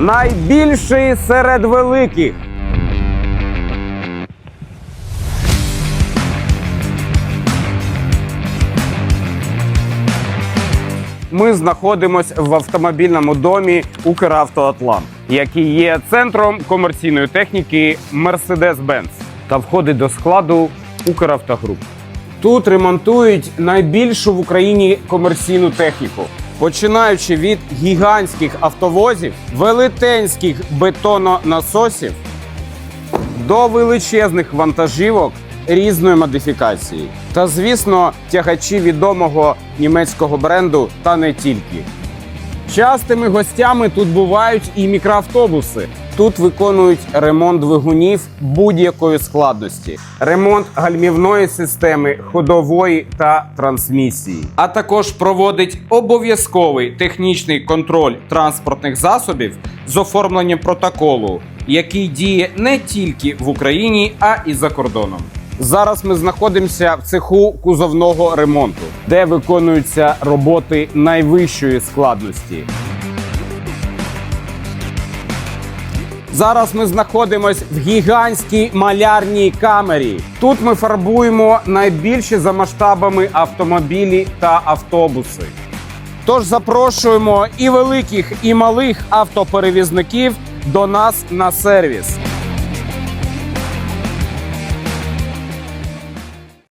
Найбільший серед великих. Ми знаходимося в автомобільному домі Укравтоатлант, який є центром комерційної техніки Mercedes-Benz та входить до складу Укравтогруп. Тут ремонтують найбільшу в Україні комерційну техніку, починаючи від гігантських автовозів, велетенських бетононасосів до величезних вантажівок різної модифікації. Та, звісно, тягачі відомого німецького бренду та не тільки. Частими гостями тут бувають і мікроавтобуси. Тут виконують ремонт двигунів будь-якої складності, ремонт гальмівної системи, ходової та трансмісії, а також проводить обов'язковий технічний контроль транспортних засобів з оформленням протоколу, який діє не тільки в Україні, а і за кордоном. Зараз ми знаходимося в цеху кузовного ремонту, де виконуються роботи найвищої складності. Зараз ми знаходимося в гігантській малярній камері. Тут ми фарбуємо найбільші за масштабами автомобілі та автобуси. Тож запрошуємо і великих, і малих автоперевізників до нас на сервіс.